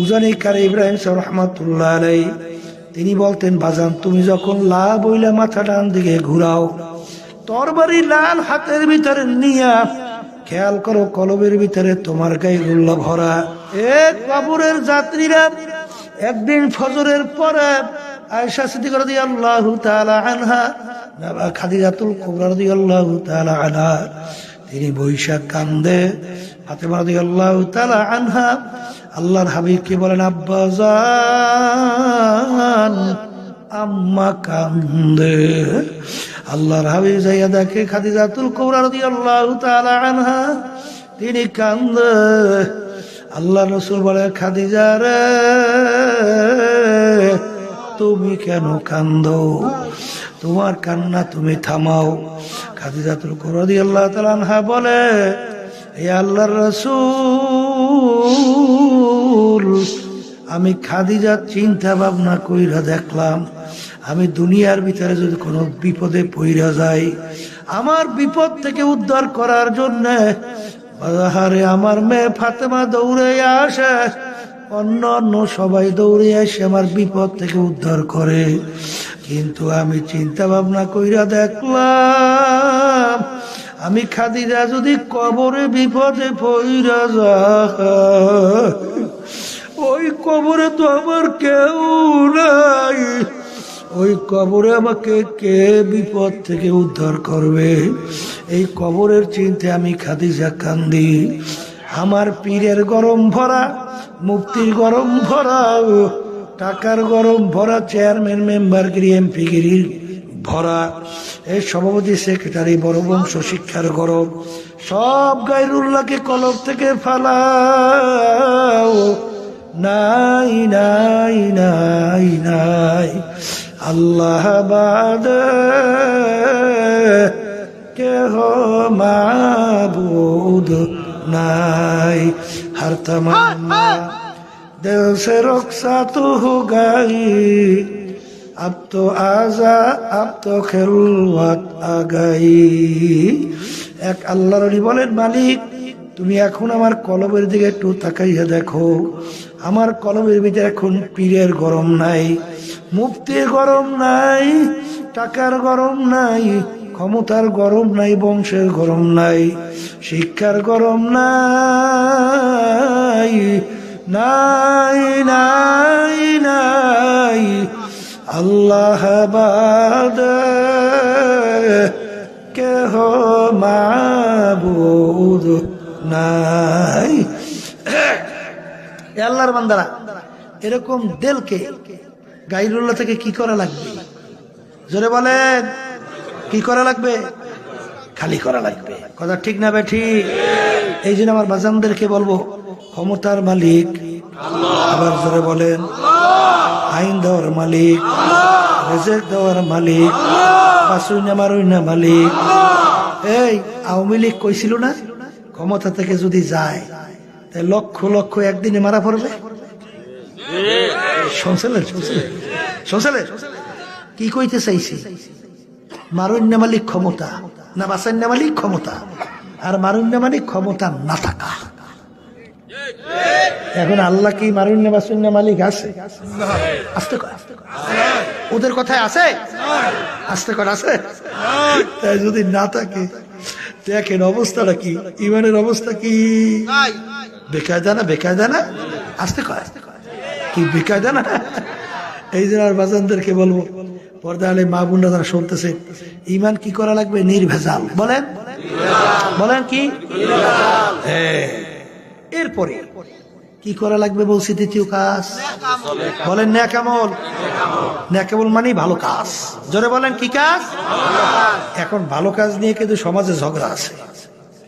উজানি কারে ইব্রাহিম সাহেব রহমতুল্লাহ আলাই তিনি বলতেন, বাজান, তুমি যখন লা বইলা মাথা ডান দিকে ঘুরাও, তরবারি লাল হাতের ভিতরে নিয়া খেয়াল করো, কলবের ভিতরে তোমার গায়ে গুল্লা ভরা। এ কবরের যাত্রীরা একদিন ফজরের পরে আয়সা সিদ্দিক রাদিয়াল্লাহু তাআলা আনহা না খাদিজাতুল কুবরা রাদিয়াল্লাহু তাআলা আনহা, তিনি বৈশাখ কান্দে, ফাতেমা রাদিয়াল্লাহু তাআলা আনহা আল্লাহর হাবিবকে বলেন, আব্বা জান, আম্মা কান্দে। আল্লাহর হাবিব যাইয়া দেখে খাদিজাতুল কুবরা রাদিয়াল্লাহু তাআলা আনহা, তিনি কান্দে। আল্লাহ রসুল বলে, খাদিজা রে, তুমি কেন কান্দ? তোমার কান্না তুমি থামাও। খাদিজাতুল কুরদি আল্লাহ তালানহা বলে, এ আল্লাহর রসুল আমি খাদিজা চিন্তা ভাবনা কইরা দেখলাম, আমি দুনিয়ার ভিতরে যদি কোনো বিপদে পইরা যাই, আমার বিপদ থেকে উদ্ধার করার জন্য বাজারে আমার মেয়ে ফাতেমা দৌড়ে আসে, অন্য অন্য সবাই দৌড়ে আসে আমার বিপদ থেকে উদ্ধার করে। কিন্তু আমি চিন্তা ভাবনা কইরা দেখলাম আমি খাদিজা যদি কবরে বিপদে পইরা যা ওই কবরে তো আমার কেউ নাই। ওই কবরে আমাকে কে বিপদ থেকে উদ্ধার করবে? এই কবরের চিন্তে আমি খাদিজা কান্দি। আমার পীরের গরম ভরা মুক্তির গরম ভরা, টাকার গরম ভরা, চেয়ারম্যান মেম্বারগিরি এমপিগিরি ভরা। এই সভাপতি সেক্রেটারি বড় বংশ শিক্ষার গরব সব গাইরুল্লাহকে কলব থেকে ফালাও। নাই নাই নাই নাই আল্লাহবাদ কেহ মাবুদ নাই। হার দেশের রক্ষা সে রক্সা তু গাই अब तो आजा अब तो খেলওয়াত आ गई এক আল্লাহর অলি বলেন মালিক তুমি এখন আমার কলমের দিকে একটু তাকাইয়া দেখো আমার কলমের ভিতরে এখন পীরের গরম নাই মুক্তির গরম নাই টাকার গরম নাই ক্ষমতার গরম নাই বংশের গরম নাই শিক্ষার গরম নাই নাই নাই নাই আল্লাহ বাদ কেহ মাবুদ নাই। আল্লাহর বান্দারা, এরকম দেলকে গাইরুল্লাহ থেকে কি করা লাগবে? জোরে বলেন, কি করা লাগবে? খালি করা লাগবে। কথা ঠিক না বে ঠিক? এই জন্য আমার বাজানদেরকে বলব, ক্ষমতার মালিক আবার জোরে বলেন, আইন দেওয়ার মালিক, রেজেক দেওয়ার মালিক বাসুইনা মারুইনা মালিক। এই, আওয়ামী লীগ কইছিল না, ক্ষমতা থেকে যদি যায় লক্ষ লক্ষ একদিনে মারা পড়বে? শুনছিলেন শুনছিলেন শুনছিলেন কি কইতে চাইছি? মারুন্য মালিক ক্ষমতা না বাসান্য মালিক ক্ষমতা? আর মারুন্য মালিক ক্ষমতা না থাকা। এখন আল্লাহ কি মারুন্য বাসুন্য মালিক আছে? আসতে আসতে। ওদের কথায় আছে? আসতে কর, আছে? তাই যদি না থাকে, দেখেন অবস্থাটা কি? ইমানের অবস্থা কি? বেকায়দা না বেকায়দা না আসতে কর। কি বেকায়দা না এই জন্য আর বাজানদেরকে বলব পর্দা আলে মা বোনরা যারা শুনতেছে, ইমান কি করা লাগবে? নির্ভেজাল। বলেন? বলেন কি? হ্যাঁ। এরপরে কি করা লাগবে বলছি দ্বিতীয় কাজ? বলেন ন্যাকামল। ন্যাকামল মানে ভালো কাজ। জোরে বলেন, কি কাজ? এখন ভালো কাজ নিয়ে কিন্তু সমাজে ঝগড়া আছে।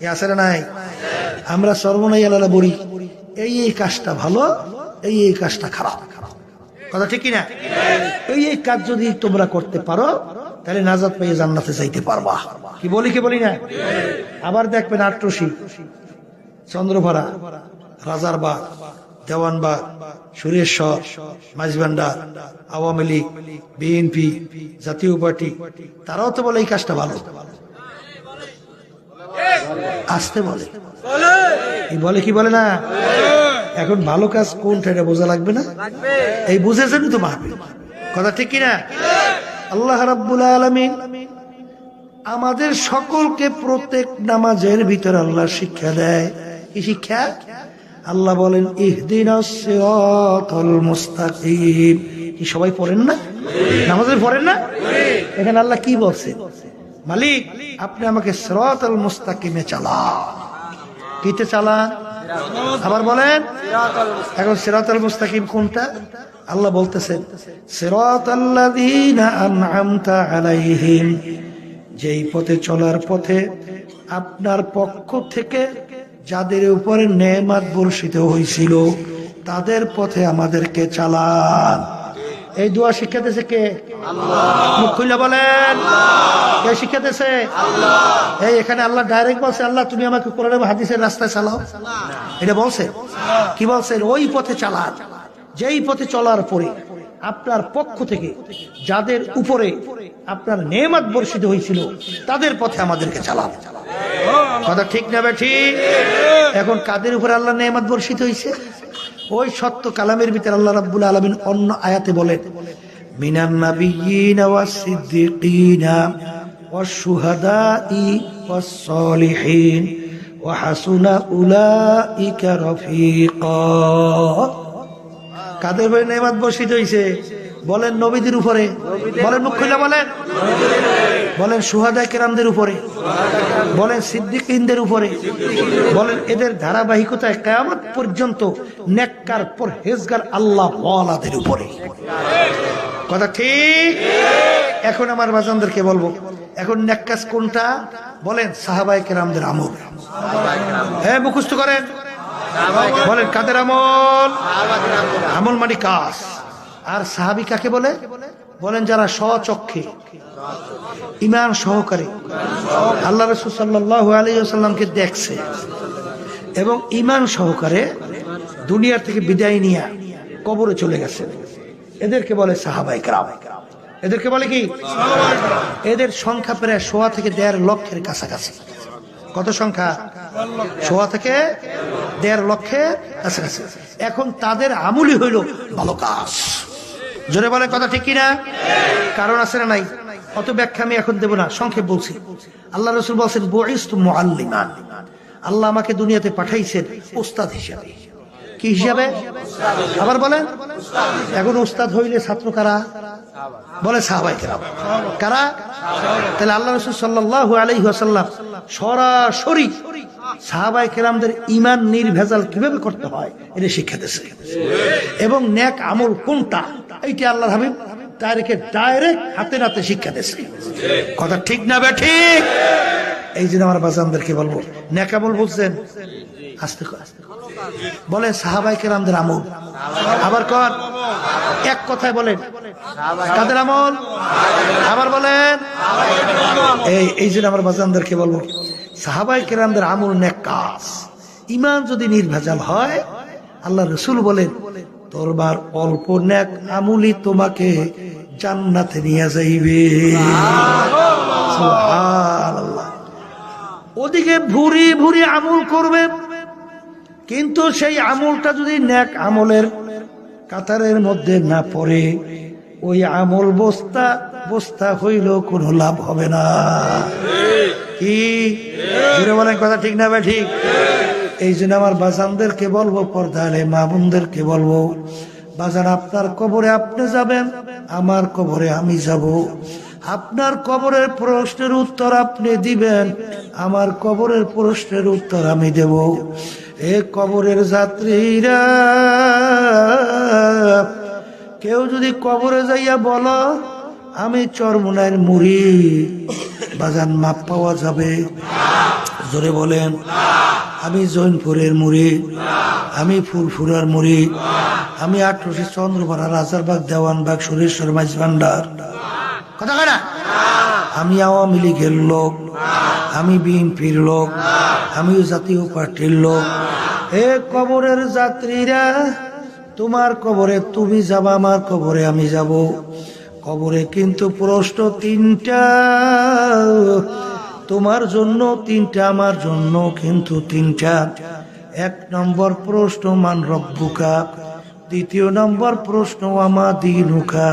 এ আছে না নাই? আমরা সর্বনাই আলাদা বলি, এই এই কাজটা ভালো, এই এই কাজটা খারাপ। কথা ঠিক কিনা? এই এই কাজ যদি তোমরা করতে পারো, তাহলে নাজাত পেয়ে জান্নাতে যাইতে পারবা। কি বলি কি বলি না? আবার দেখবেন আট্রসি, চন্দ্রভরা। রাজারবাগ দেওয়ানবাগ সুরেশ্বর মাঝবান্ডার আওয়ামী লীগ, বিএনপি, জাতীয় পার্টি, তারাও তো বলে এই কাজটা ভালো। আসতে বলে। বলে কি বলে না? এখন ভালো কাজ কোনটা এটা বোঝা লাগবে না? এই বুঝেছেন তো মাহফিল। কথা ঠিক কিনা? আল্লাহ রাব্বুল আলামিন আমাদের সকলকে প্রত্যেক নামাজের ভিতরে আল্লাহ শিক্ষা দেয়। কি শিক্ষা? আল্লাহ বলেন কি সবাই পড়েন না? নামাজের পড়েন না? এখানে আল্লাহ কি বলছে? মালিক, আপনি আমাকে সিরাতাল মুস্তাকিমে চালান। কিতে চালান? আবার বলেন, এখন সিরাতাল মুস্তাকিম কোনটা? আল্লাহ বলতেছেন, সিরাতাল্লাযীনা আন'আমতা আলাইহিম। যেই পথে চলার পথে আপনার পক্ষ থেকে যাদের উপরে নেমাত বর্ষিত হয়েছিল তাদের পথে আমাদেরকে চালান। এই দোয়া শিক্ষাতেছে কে? মুখ খুলে বলেন। কে শিক্ষাতেছে এই এখানে আল্লাহ ডাইরেক্ট বলছে আল্লাহ তুমি আমাকে কোরআন হাদিসের রাস্তায় চালাও। এটা বলছে? কি বলছেন ওই পথে চালান। যেই পথে চলার পরে আপনার পক্ষ থেকে যাদের উপরে আপনার নেমাত বর্ষিত হয়েছিল তাদের পথে আমাদেরকে চালান। কথা ঠিক ঠিক? এখন কাদের উপরে আল্লাহ নেমাত বর্ষিত হয়েছে ওই সত্য কালামের ভিতরে আল্লাহ রাব্বুল আলামিন অন্য আয়াতে বলেন, মিনান নাবিয়িনা হাসুনা কাদের উপরে নেমাত বর্ষিত হয়েছে বলেন নবীদের উপরে। বলেন মুখ বলেন। বলেন সুহাদায় কেরামদের উপরে। বলেন সিদ্দিকদের উপরে। বলেন এদের ধারাবাহিকতায় কেয়ামত পর্যন্ত নেককার পর হেজগার আল্লাহ ওয়ালাদের উপরে। কথা ঠিক? এখন আমার বাজানদেরকে বলব, এখন নেককাস কোনটা? বলেন সাহাবাই কেরামদের আমল। হ্যাঁ মুখস্থ করেন। বলেন কাদের আমল? আমল মানে কাজ। আর সাহাবি কাকে বলে? বলেন যারা স্বচক্ষে ইমান সহকারে আল্লাহ রসুল সাল্লাহ দেখছে এবং ইমান সহকারে দুনিয়ার থেকে বিদায় নিয়ে কবরে চলে গেছে। এদেরকে বলে সাহাবাই গ্রাম এদেরকে বলে কি? এদের সংখ্যা প্রায় সোয়া থেকে দেড় লক্ষের কাছাকাছি। কত সংখ্যা? সোয়া থেকে দেড় লক্ষের কাছাকাছি। এখন তাদের আমুলি হইল ভালো কাজ। জোরে বলে কথা ঠিক কিনা? কারণ আছে না নাই? অত ব্যাখ্যা আমি এখন দেব না, সংক্ষেপ বলছি। আল্লাহ রসুল বলছেন আল্লাহ আমাকে দুনিয়াতে পাঠাইছেন ওস্তাদ হিসাবে। কি হিসাবে? আবার বলেন, এখন ওস্তাদ হইলে ছাত্র কারা? বলে সাহাবাই কেরাম কারা? তাহলে আল্লাহ রসুল সাল্লাহ আসাল্লাম সরাসরি সাহাবাই কেরামদের ইমান নির্ভেজাল কীভাবে করতে হয়, এটা শিক্ষা দিয়েছে। এবং ন্যাক আমল কোনটা, এইটা আল্লাহ হাবিব তাদেরকে ডাইরেক্ট হাতে নাতে শিক্ষা দিয়েছে। কথা ঠিক না বে ঠিক? এই জন্য আমার বাজানদেরকে বলব ন্যাক আমল বুঝছেন আস্তে কর। বলেন সাহাবাই কেরামদের আমল। আবার কর এক কথায় বলেন। কাদের আমল? আবার বলেন। এই এই জন্য আমার বাজানদেরকে বলব, সাহাবাই কেরামদের আমল নেক কাজ। ইমান যদি নির্ভেজাল হয়, আল্লাহ রসুল বলেন তোরবার অল্প নেক আমুলি তোমাকে জান্নাতে নিয়ে যাইবে। ওদিকে ভুরি ভুরি আমল করবে। কিন্তু সেই আমলটা যদি ন্যাক আমলের কাতারের মধ্যে না পড়ে, ওই আমল বস্তা বস্তা হইলেও কোনো লাভ হবে না। কি? কথা ঠিক না ঠিক? এই জন্য আমার বাজানদেরকে বলব, পর্দালে মা বোনদেরকে বলব, বাজান, আপনার কবরে আপনি যাবেন, আমার কবরে আমি যাব। আপনার কবরের প্রশ্নের উত্তর আপনি দিবেন, আমার কবরের প্রশ্নের উত্তর আমি দেব। এ কবরের যাত্রীরা, কেউ যদি কবরে যাইয়া বলো, আমি চরমুনার মুড়ি, বাজান মাপ পাওয়া যাবে। জোরে বলেন, আমি জৈনপুরের মুড়ি, আমি ফুরফুরার মুড়ি, আমি আঠারোশি চন্দ্রপাড়া রাজারবাগ, দেওয়ানবাগ, সুরেশ্বর মাঝ ভান্ডার কথা না আমি আওয়ামী লীগের লোক, আমি বিএনপির লোক, আমি জাতীয় পার্টির লোক। এ কবরের যাত্রীরা, তোমার কবরে তুমি যাবা, আমার কবরে আমি যাব। কবরে কিন্তু প্রশ্ন তিনটা, তোমার জন্য তিনটা, আমার জন্য কিন্তু তিনটা। এক নম্বর প্রশ্ন, মান রব্বুকা। দ্বিতীয় নম্বর প্রশ্ন আমা দিনুকা।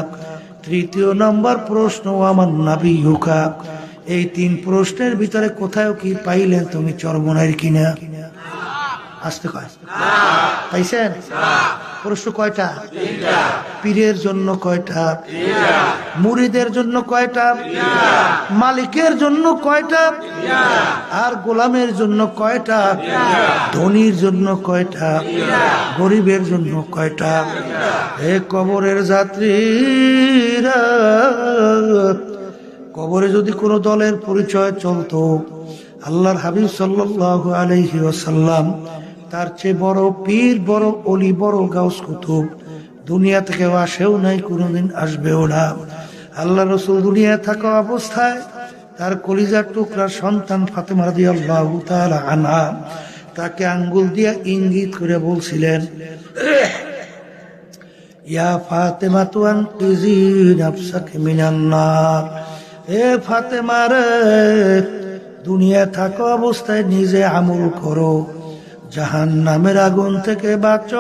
তৃতীয় নম্বর প্রশ্ন, আমার নাবি হুকা, এই তিন প্রশ্নের ভিতরে কোথায় কি পাইলেন তুমি চরমনের কিনা? আসতে কয়। পাইছেন? প্রশ্ন কয়টা? পীরের জন্য কয়টা? মুড়িদের জন্য কয়টা? মালিকের জন্য কয়টা? আর গোলামের জন্য কয়টা? ধনির জন্য কয়টা? গরিবের জন্য কয়টা? হে কবরের যাত্রীরা, কবরে যদি কোনো দলের পরিচয় চলতো, আল্লাহর হাবিব সাল্লাহ আলহি তার চেয়ে বড় পীর, বড় অলি, বড় গাউস কুতুব। দুনিয়া থেকে আসেও নাই, কোনোদিন আসবেও না। আল্লাহ রসুল দুনিয়া থাকা অবস্থায় তার কলিজার টুকরা সন্তান ফাতেমা রাদি আল্লাহ আনা তাকে আঙ্গুল দিয়া ইঙ্গিত করে বলছিলেন, ইয়া এ দুনিয়া থাকা অবস্থায় নিজে আমল করো জাহান নামের আগুন থেকে বাঁচ।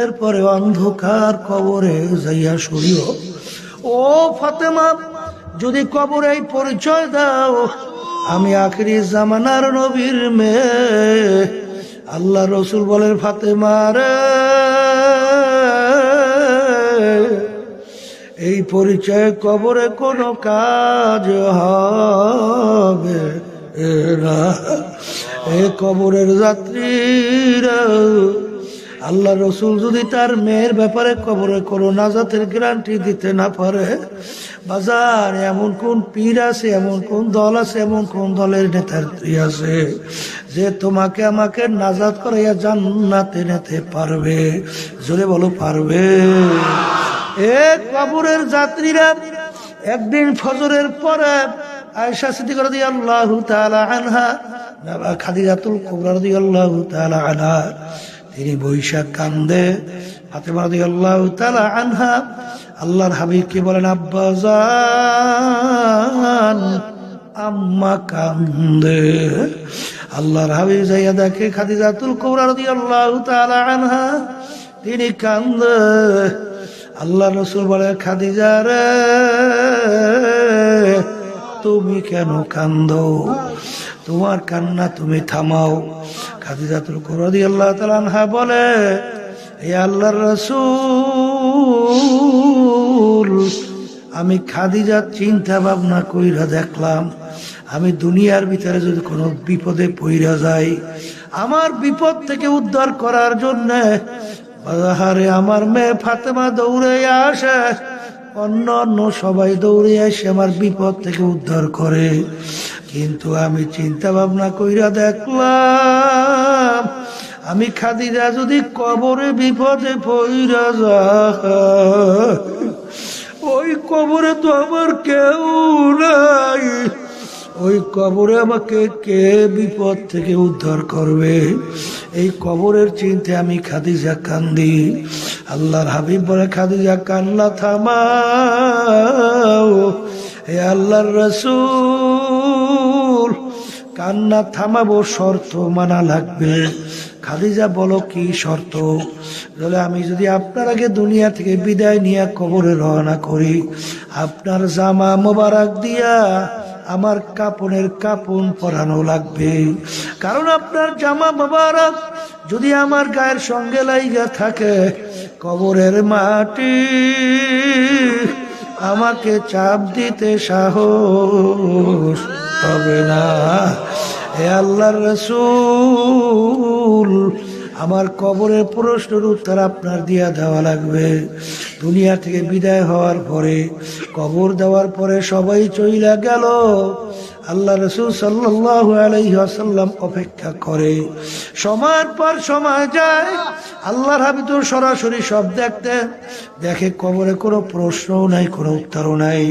এরপরে অন্ধকার কবরে যাইয়া সরিও ও ফাতেমা, যদি কবরে এই পরিচয় দাও, আমি আখরি জামানার নবীর মেয়ে। আল্লাহ রসুল বলেন, ফাতেমা রে, এই পরিচয় কবরে কোনো কাজ হবে এ কবরের যাত্রীরা আল্লাহ রসুল যদি তার মেয়ের ব্যাপারে কবরে কোনো নাজাতের গ্যারান্টি দিতে না পারে, বাজার এমন কোন পীর আছে, এমন কোন দল আছে, এমন কোন দলের নেতার্থী আছে যে তোমাকে আমাকে নাজাত করাইয়া জান্নাতে নিতে পারবে? জোরে বলো, পারবে। এ কবরের যাত্রীরা একদিন ফজরের পরে আয়সা সিদ্দিক রাদিয়াল্লাহু তাআলা আনহা, খাদিজাতুল কুবরা রাদিয়াল্লাহু তাআলা আনহা তিনি বৈশাখ কান্দে। আনহা আল্লাহর হাবিবকে বলেন, আব্বা আম্মা কান্দে। আল্লাহর হাবিব যাইয়া দেখে খাদিজাতুল কুবরা রাদিয়াল্লাহু তাআলা আনহা, তিনি কান্দে। আল্লাহ রসুল বলে, খাদিজা রে, তুমি কেন কান্দ? তোমার কান্না তুমি থামাও। খাদিজা তুল করদি আল্লাহ তালানহা বলে এই আল্লাহর রসুল, আমি খাদিজার চিন্তা ভাবনা কইরা দেখলাম, আমি দুনিয়ার ভিতরে যদি কোনো বিপদে পইরা যাই, আমার বিপদ থেকে উদ্ধার করার জন্যে আমার মেয়ে ফাতেমা দৌড়ে আসে অন্য অন্য সবাই দৌড়ে আসে আমার বিপদ থেকে উদ্ধার করে। কিন্তু আমি চিন্তা ভাবনা কইরা দেখলাম, আমি খাদিরা যদি কবরে বিপদে পইরা যা ওই কবরে তো আমার কেউ নাই। ওই কবরে আমাকে কে বিপদ থেকে উদ্ধার করবে? এই কবরের চিন্তে আমি খাদিজা কান্দি। আল্লাহর হাবিব বলে, খাদিজা কান্না থামাও। হে আল্লাহর রসুল কান্না থামাবো শর্ত মানা লাগবে। খাদিজা বলো কি শর্ত? বলে, আমি যদি আপনার আগে দুনিয়া থেকে বিদায় নিয়ে কবরে রওনা করি, আপনার জামা মোবারক দিয়া আমার কাপনের কাপন পরানো লাগবে। কারণ আপনার জামা মোবারক যদি আমার গায়ের সঙ্গে লাইগা থাকে, কবরের মাটি আমাকে চাপ দিতে সাহস হবে না। হে আল্লাহর রসুল আমার কবরের প্রশ্নের উত্তর আপনার দিয়া দেওয়া লাগবে। দুনিয়া থেকে বিদায় হওয়ার পরে, কবর দেওয়ার পরে সবাই চইলা গেল। আল্লাহ রসুল সাল্লাহ অপেক্ষা করে। সময়ের পর সময় যায়। আল্লাহর হাবি তো সরাসরি সব দেখতে দেখে কবরে কোনো প্রশ্নও নাই, কোনো উত্তরও নাই।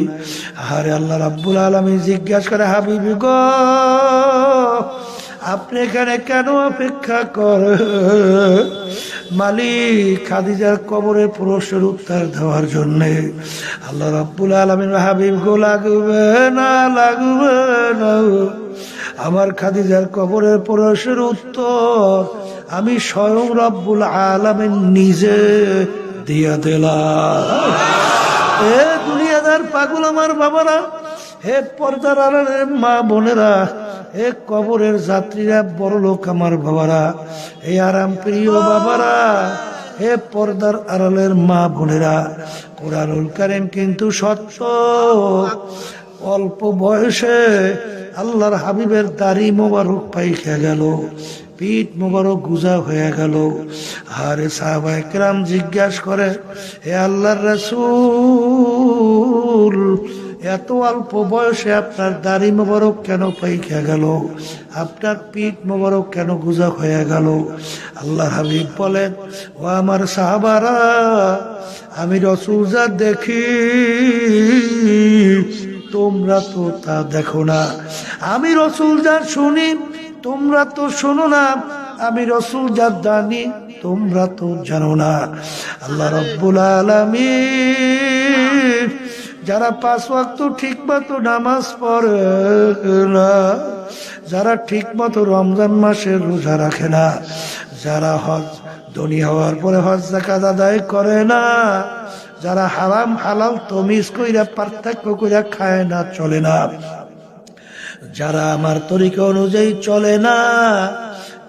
আরে আল্লাহ রাব্বুল আলমী জিজ্ঞাসা করে, হাবিব গ আপনি এখানে কেন অপেক্ষা কর মালিক খাদিজার কবরে প্রশ্নের উত্তর দেওয়ার জন্যে আল্লাহ রাব্বুল আলমিন হাবিব গো লাগবে না লাগবে না। আমার খাদিজার কবরের প্রশ্নের উত্তর আমি স্বয়ং রব্বুল আলমের নিজে দিয়া দিলাম। এ দুনিয়াদার পাগল আমার বাবারা হে পর্দার আড়ালের মা বোনেরা, হে কবরের যাত্রীরা বড় লোক আমার বাবারা, হে আরাম প্রিয় বাবারা, হে পর্দার আড়ালের মা বোনেরা, কোরআনুল কারিম কিন্তু সত্য। অল্প বয়সে আল্লাহর হাবিবের দাড়ি মোবারক পাইখা গেল, পিঠ মোবারক গুজা হয়ে গেল। আরে সাহাবা একরাম জিজ্ঞাসা করে, হে আল্লাহর রাসূল এত অল্প বয়সে আপনার দাড়ি মোবারক কেন পাইখা গেল? আপনার পিঠ মোবারক কেন গুজা হয়ে গেল? আল্লাহ হাবিব বলেন, ও আমার সাহাবারা, আমি রসুল যা দেখি, তোমরা তো তা দেখো না। আমি রসুল যা শুনি, তোমরা তো শোনো না। আমি রসুল যা জানি, তোমরা তো জানো না। আল্লাহ রব্বুল আলামিন যারা পাঁচ ওয়াক্ত ঠিক মতো নামাজ পড়ে না, যারা ঠিক মতো রমজান মাসের রোজা রাখে না, যারা হজ, ধনী হওয়ার পরে হজ জাকাত আদায় করে না, যারা হারাম হালাল তমিজ কইরা পার্থক্য কইরা খায় না, চলে না। যারা আমার তরিকা অনুযায়ী চলে না,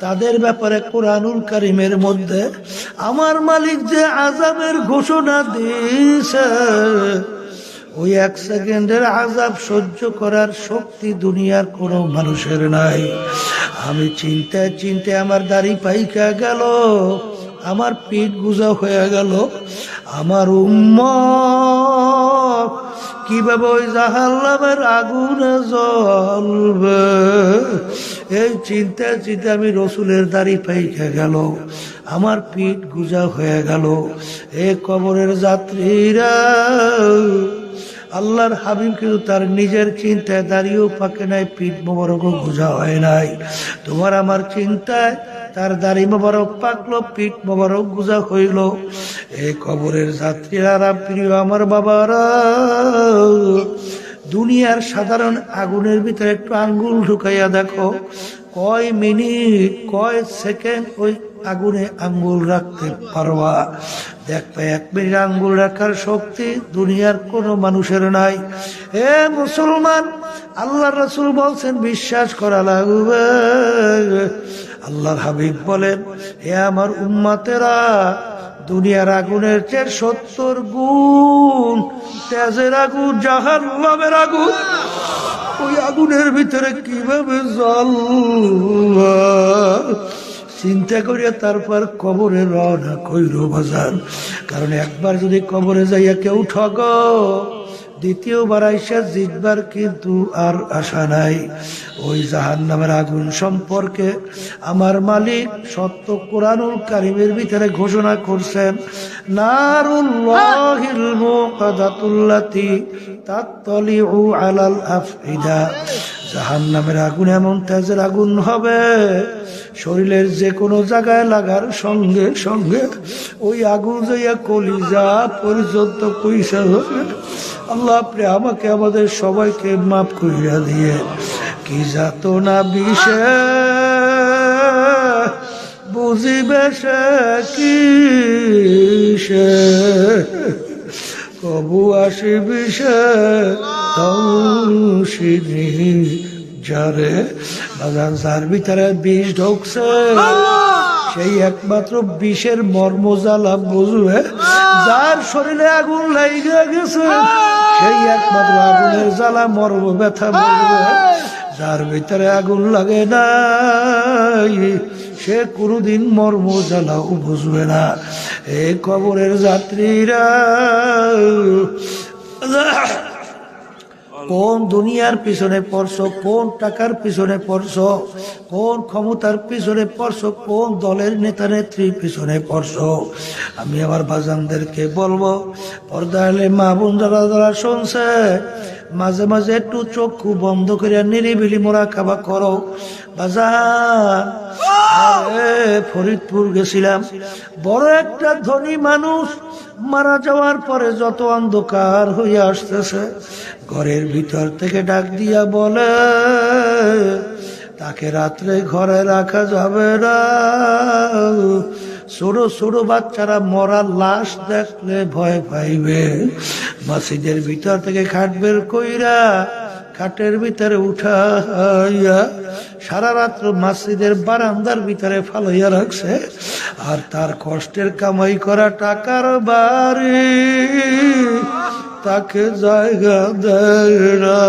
তাদের ব্যাপারে কোরআনুল কারিমের মধ্যে আমার মালিক যে আজামের ঘোষণা দিয়েছে ওই এক সেকেন্ডের আজাব সহ্য করার শক্তি দুনিয়ার কোনো মানুষের নাই। আমি চিন্তায় চিন্তায় আমার দাড়ি পাইকা গেল, আমার পিঠ গুজা হয়ে গেল, আমার উম্ম কীভাবে ওই জাহাল্লামের আগুনে জ্বলবে? এই চিন্তায় চিন্তা আমি রসুলের দাড়ি পাইকা গেল, আমার পিঠ গুজা হয়ে গেল। এ কবরের যাত্রীরা আল্লাহর হাবিব কিন্তু তার নিজের চিন্তায় দাঁড়িয়েও পাকে নাই, পিঠ মোবারকও গুজা হয় নাই। তোমার আমার চিন্তায় তার দাড়ি মোবারক পাকলো, পিঠ মোবারক গুজা হইল। এই কবরের যাত্রীরা প্রিয় আমার বাবারা, দুনিয়ার সাধারণ আগুনের ভিতরে একটু আঙ্গুল ঢুকাইয়া দেখো। কয় মিনিট, কয় সেকেন্ড, ওই আগুনে আঙ্গুল রাখতে পারবা। দেখবে, এক মিনিট আঙ্গুল রাখার শক্তি দুনিয়ার কোনো মানুষের নাই। এ মুসলমান আল্লাহ রসুল বলছেন, বিশ্বাস করা লাগবে। আল্লাহর হাবিব বলেন এ আমার উম্মাতেরা, দুনিয়ার আগুনের চেয়ে সত্তর গুণ তেজের আগুন জাহার লাভের আগুন, ওই আগুনের ভিতরে কীভাবে জল চিন্তা করিয়া তারপর কবরে রওনা কইর বাজার কারণ একবার যদি কবরে যাইয়া কেউ ঠগ, দ্বিতীয়বার আইসা জিতবার কিন্তু আর আশা নাই। ওই জাহান নামের আগুন সম্পর্কে আমার মালিক সত্য কোরআনুল কারিমের ভিতরে ঘোষণা করছেন তাত্তালিউ আলাল জাহান নামের আগুন এমন তেজের আগুন হবে শরীরের যে কোনো জায়গায় লাগার সঙ্গে সঙ্গে ওই আগুন যাইয়া কলিজা পর্যন্ত পয়সা হবে আল্লাহ আপনি আমাকে, আমাদের সবাইকে মাফ করিয়া দিয়ে। কি যাত না বিষে? বুঝিবে সে কি সে কবু আসিবি সে যারে? বাগান যার ভিতরে বিষ ঢুকছে। সেই একমাত্র বিষের মর্ম জ্বালা বুঝবে যার শরীরে আগুন লাইগে গেছে। সেই একমাত্র আগুনের জ্বালা মর্ম ব্যথা বুঝবে যার ভিতরে আগুন লাগে না সে কোনোদিন মর্ম জ্বালাও বুঝবে না। এ কবরের যাত্রীরা কোন দুনিয়ার পিছনে পড়ছো, কোন টাকার পিছনে পড়ছো, কোন ক্ষমতার পিছনে পড়ছো, কোন দলের নেতা নেত্রীর পিছনে পড়ছো? আমি আমার বাজানদেরকে বলব পর্দা এলে মা বোন যারা যারা শুনছে, মাঝে মাঝে একটু চক্ষু বন্ধ করে নিরিবিলি মোরা খাবা করো। বাজান, আরে ফরিদপুর গেছিলাম, বড় একটা ধনী মানুষ মারা যাওয়ার পরে যত অন্ধকার হয়ে আসতেছে, ঘরের ভিতর থেকে ডাক দিয়া বলে, তাকে রাত্রে ঘরে রাখা যাবে না। ছোট ছোট বাচ্চারা মরা লাশ দেখলে ভয় পাইবে। মসজিদের ভিতর থেকে খাট বের কইরা খাটের ভিতরে উঠাইয়া সারা রাত্র মসজিদের বারান্দার ভিতরে ফালাইয়া রাখছে, আর তার কষ্টের কামাই করা টাকার বাড়ি তাকে জায়গা দেয় না।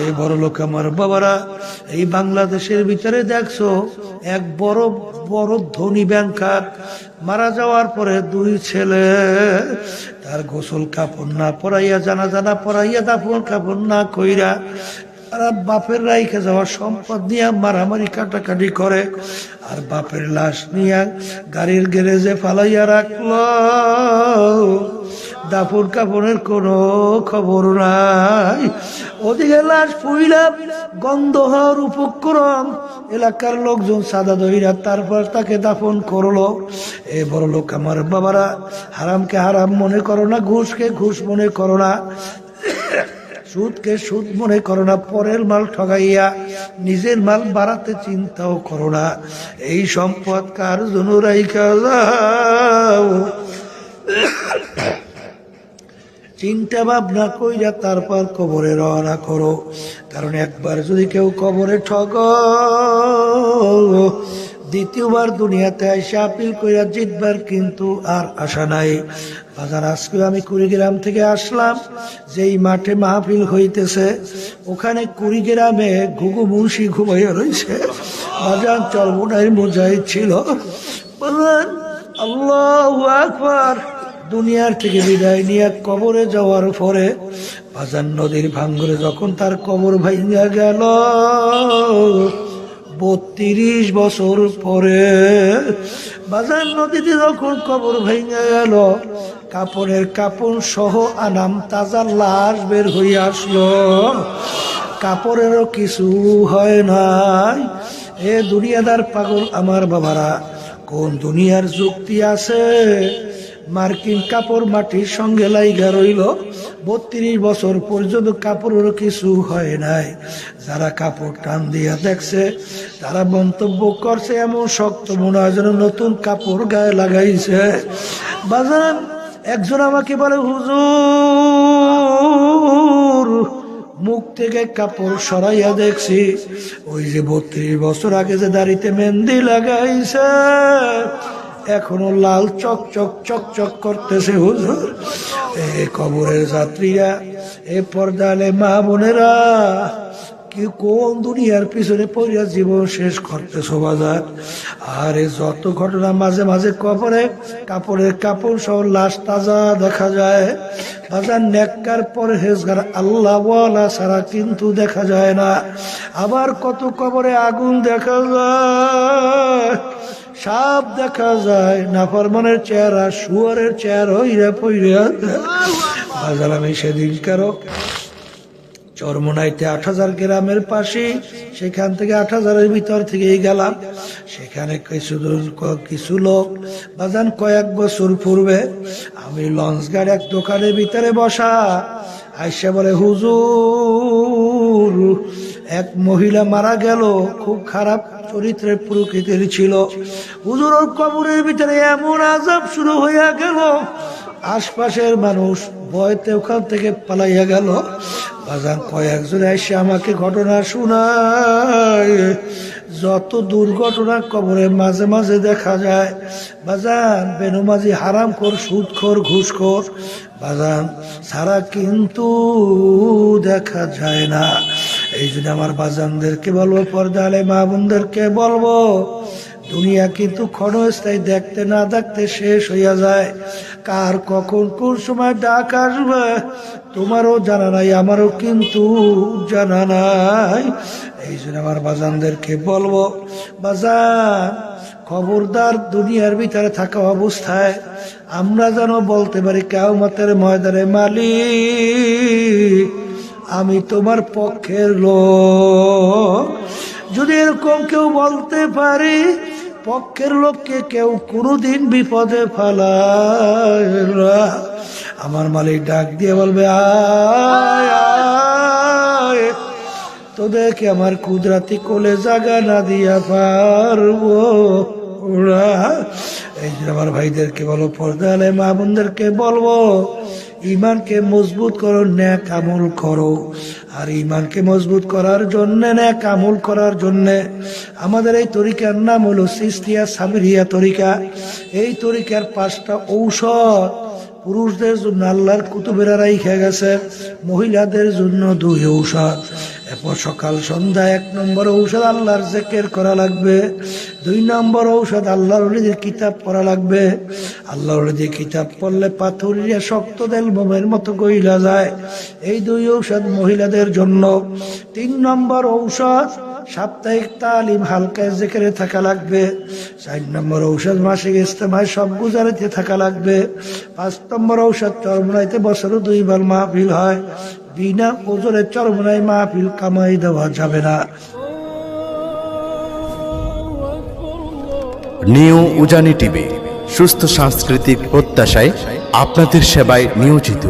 এই বড় লোক আমার বাবারা, এই বাংলাদেশের ভিতরে দেখছ, এক বড় বড় ধনী ব্যাংকার মারা যাওয়ার পরে দুই ছেলে তার গোসল কাপড় না পরাইয়া জানা জানা পরাইয়া, দাফন কাপড় না কইরা তারা বাপের রাইখে যাওয়া সম্পদ নিয়ে মারামারি কাটাকাটি করে। আর বাপের লাশ নিয়ে গাড়ির গ্যারেজে ফালাইয়া রাখল। দাফন কাপড়ের কোনো খবর নাই। ওদিকে লাশ পুইলা গন্ধ হওয়ার এলাকার লোকজন সাদা দহিরা তারপর তাকে দাফন করল। এ বড় লোক আমার বাবারা, হারামকে হারাম মনে করো না, ঘুষকে ঘুষ মনে করো না, সুদকে সুদ মনে করো না, পরের মাল ঠগাইয়া নিজের মাল বাড়াতে চিন্তাও করো না। এই সম্পদ কার জন্য রাইখা যাও? চিন্তা ভাবনা কইরা তারপর কবরে রওনা করো। কারণ একবার যদি কেউ কবরে ঠগ দ্বিতীয়বার দুনিয়াতে এসে আপিল কইরা জিতবার কিন্তু আর আশা নাই। বাজার আজকে আমি কুড়িগ্রাম থেকে আসলাম, যেই মাঠে মাহফিল হইতেছে, ওখানে কুড়িগ্রামে ঘুঘু মুন্সি ঘুমাইয়া রয়েছে বাজার চলমোনাই মোজাই ছিল। আল্লাহ আকবার। দুনিয়ার থেকে বিদায় নিয়ে কবরে যাওয়ার পরে বাজার নদীর ভাঙ্গরে যখন তার কবর ভাইয়া গেল, বত্রিশ বছর পরে বাজার নদীতে যখন কবর ভেঙে গেল, কাপড়ের কাপড় সহ আনাম তাজা লাশ বের হয়ে আসলো। কাপড়েরও কিছু হয় নাই। এ দুনিয়াদার পাগল আমার বাবারা, কোন দুনিয়ার যুক্তি আছে? মার্কিন কাপড় মাটির সঙ্গে লাইগা রইল। বত্রিশ বছর পর্যন্ত কাপড়ের কিছু হয় নাই। যারা কাপড় টান দিয়া দেখছে, তারা মন্তব্য করছে, এমন শক্ত মনে হয় যেন নতুন কাপড় গায়ে লাগাইছে। বাজান, একজন আমাকে বলে, হুজুর, মুখ থেকে কাপড় সরাইয়া দেখছি। ওই যে বত্রিশ বছর আগে যে দাড়িতে মেহেন্দি লাগাইছে এখনও লাল চক চক চক চক করতেছে হুজুর। এ কবরের যাত্রীরা, এ পর্দালে মা বোনেরা, কি কোন দুনিয়ার পিছনে পড়িয়া জীবন শেষ করতেছো বাজার? আর এ যত ঘটনা মাঝে মাঝে কবরে, কাপড়ের কাপড় সহ লাশ তাজা দেখা যায়। বাজার নেককার পরে হেজগার আল্লাহ ওয়ালা ছাড়া কিন্তু দেখা যায় না। আবার কত কবরে আগুন দেখা যায়। সাপ দেখা যায়, নাফরমানের চেহারা, শুয়ারের চেহারা, হইরা পইরা। বাজার আমি সেদিন কারও চরমনাইতে আট হাজার গ্রামের পাশে, সেখান থেকে আট হাজারের ভিতর থেকেই গেলাম। সেখানে কিছু কিছু লোক। বাজান কয়েক বছর পূর্বে আমি লঞ্চ গাড়ি এক দোকানের ভিতরে বসা, আইসা বলে, হুজুর এক মহিলা মারা গেল। খুব খারাপ চরিত্রের প্রকৃতির ছিল। হুজুর ওর কবরের ভিতরে এমন আজাব শুরু হইয়া গেল। আশপাশের মানুষ ভয়তে ওখান থেকে পালাইয়া গেল। বাজান কয়েকজন এসে আমাকে ঘটনা শোনায়। যত দুর্ঘটনা কবরে মাঝে মাঝে দেখা যায়। বাজান, বেনুমাজি হারাম কর সুদখোর, ঘুষখোর। বাজান, সারা কিন্তু দেখা যায় না। এই জন্য আমার বাজানদেরকে বলব, পর্দালে মা বোনদেরকে বলব, দুনিয়া কিন্তু ক্ষণস্থায়ী দেখতে না দেখতে শেষ হইয়া যায়। কার কখন কোন সময় ডাক আসবে, তোমারও জানা নাই, আমারও কিন্তু জানা নাই। এই জন্য আমার বাজানদেরকে বলব, বাজান, খবরদার দুনিয়ার ভিতরে থাকা অবস্থায় আমরা যেন বলতে পারি কেউ মতের ময়দানে মালিক। আমি তোমার পক্ষের লোক। যদি এরকম কেউ বলতে পারি, পক্ষের লোককে কেউ কোনোদিন বিপদে ফেলায় আমার মালিক ডাক দিয়ে বলবে, আয় তোদেরকে আমার কুদরাতি কোলে জাগা না দিয়া পারব এই যে আমার ভাইদেরকে বলো পর্দা আলে মা বোনদেরকে বলব ইমানকে মজবুত করো, ন্যাক আমল করো। আর ইমানকে মজবুত করার জন্য, ন্যাক আমল করার জন্য আমাদের এই তরিকার নাম হলো সিস্তিয়া সামিরিয়া তরিকা। এই তরিকার পাঁচটা ঔষধ পুরুষদের জন্য আল্লাহর কুতুবেরা রাইখে গেছে, মহিলাদের জন্য দুই ঔষধ। এরপর সকাল সন্ধ্যা এক নম্বর ঔষধ আল্লাহর জেকের করা লাগবে। দুই নম্বর ঔষধ আল্লাহর ওলিদের কিতাব পড়া লাগবে। আল্লাহর ওলিদের কিতাব পড়লে পাথরিয়া শক্ত দেল মোমের মতো গইলা যায়। এই দুই ঔষধ মহিলাদের জন্য। তিন নম্বর ঔষধ, সাপ্তাহিক তালিম হালকা জেকেরে থাকা লাগবে। চার নম্বর ঔষধ মাসিক ইস্তেমায় সব গুজারিতে থাকা লাগবে। পাঁচ নম্বর ঔষধ চরমনাইতে বছরে দুইবার মাহফিল হয়। বিনা ওজনের চরমনাই মাহফিল কামাই দেওয়া যাবে না। নিউ উজানি টিভি, সুস্থ সাংস্কৃতিক প্রত্যাশায় আপনাদের সেবায় নিয়োজিত।